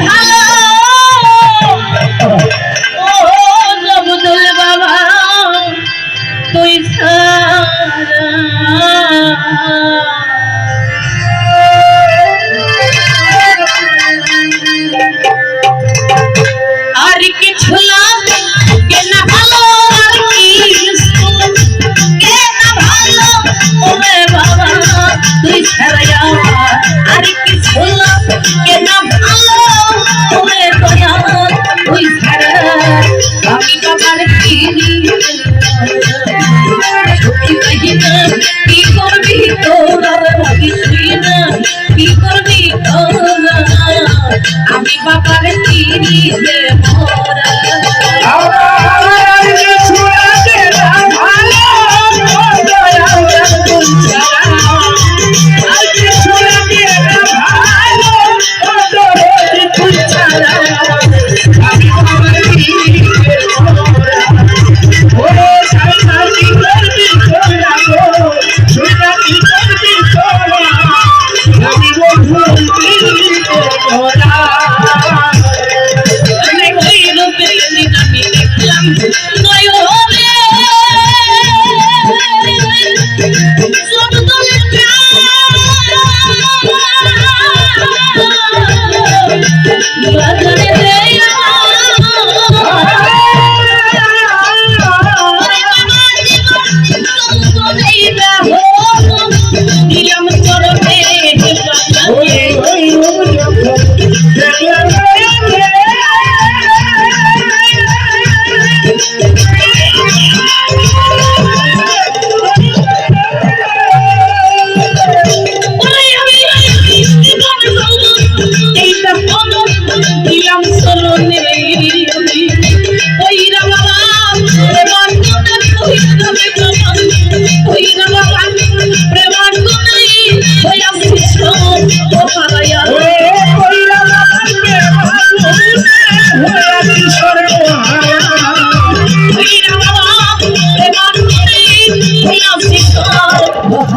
Hallelujah.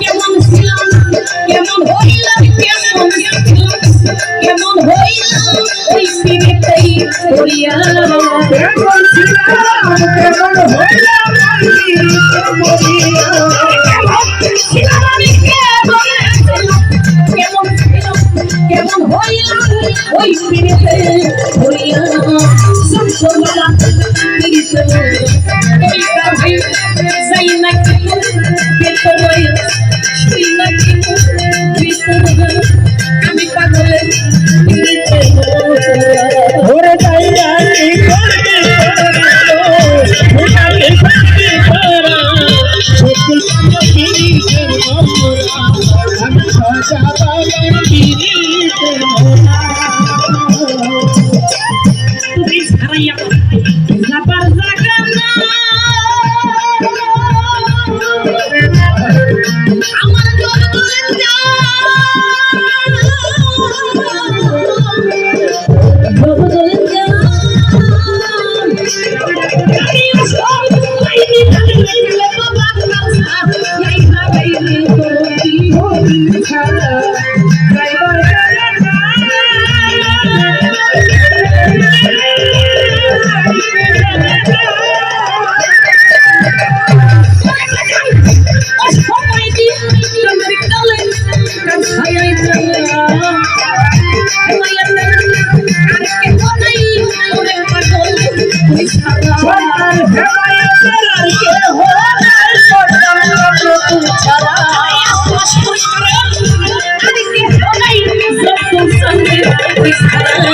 কেমন ছিলাম, কেমন হইলাম, কেমন কেমন হইলাম ওই সিনেতেই পড়িয়া কেমন ছিলাম, কেমন হইলাম কেমন হইলাম ওই সিনেতেই Oh.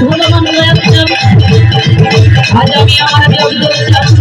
মুর্শিদ আমার ভুল আমার আজ আমি আমার